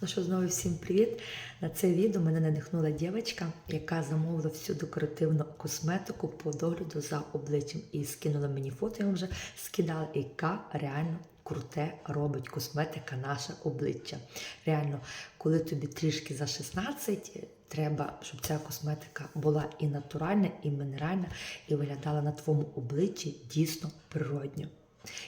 Ну що, знову всім привіт! На це відео мене надихнула дівчинка, яка замовила всю декоративну косметику по догляду за обличчям і скинула мені фото, я вже скидала, яка реально круте робить косметика наше обличчя. Реально, коли тобі трішки за 16, треба, щоб ця косметика була і натуральна, і мінеральна, і виглядала на твоєму обличчі дійсно природньо.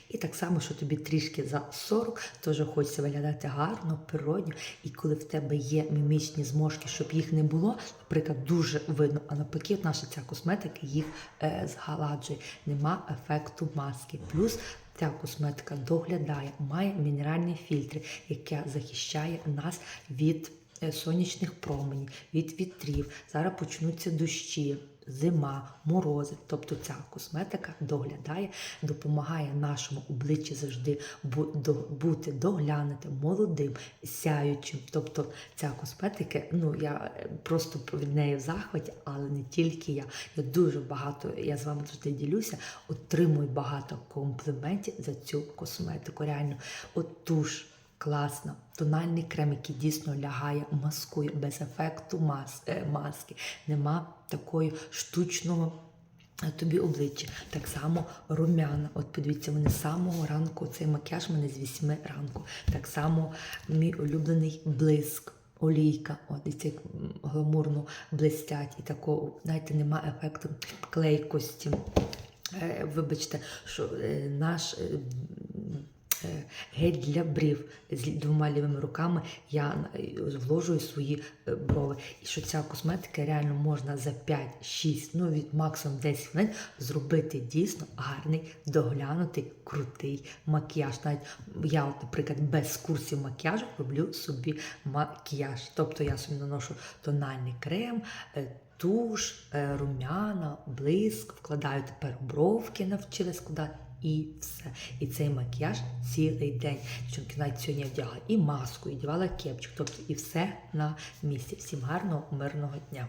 І так само, що тобі трішки за 40, теж хочеться виглядати гарно, природньо. І коли в тебе є мімічні зможки, щоб їх не було, наприклад, дуже видно, а навпаки, наша ця косметика їх е, згаладжує. Нема ефекту маски. Плюс ця косметика доглядає, має мінеральні фільтри, яке захищає нас від сонячних променів, від вітрів. Зараз почнуться дощі зима, морози. Тобто ця косметика доглядає, допомагає нашому обличчі завжди бути доглянутим, молодим, сяючим. Тобто ця косметика, ну я е, просто від неї в захваті, але не тільки я. Я дуже багато, я з вами завжди ділюся, отримую багато компліментів за цю косметику. Реально, от туш. Класно, тональний крем, який дійсно лягає, маскує без ефекту мас, е, маски. Нема такої штучного е, тобі обличчя. Так само румяна. От подивіться, вони з самого ранку, цей макіяж мене з 8 ранку. Так само мій улюблений блиск. Олійка, от і це гламурно блистять, і такого, знаєте, нема ефекту клейкості. Е, Вибачте, що е, наш гель для брів з двома лівими руками я е, вложую свої е, брови. І що ця косметика реально можна за 5-6, ну від максимум 10 хвилин зробити дійсно гарний, доглянутий, крутий макіяж. Навіть я, наприклад, без курсів макіяжу роблю собі макіяж. Тобто я собі наношу тональний крем. е, Туш, е, румяна, блиск, вкладаю тепер бровки, навчилась складати і все. І цей макіяж цілий день. Дівчонки навіть сьогодні вдягла і маску, і дівала кепчик. Тобто і все на місці. Всім гарного, мирного дня.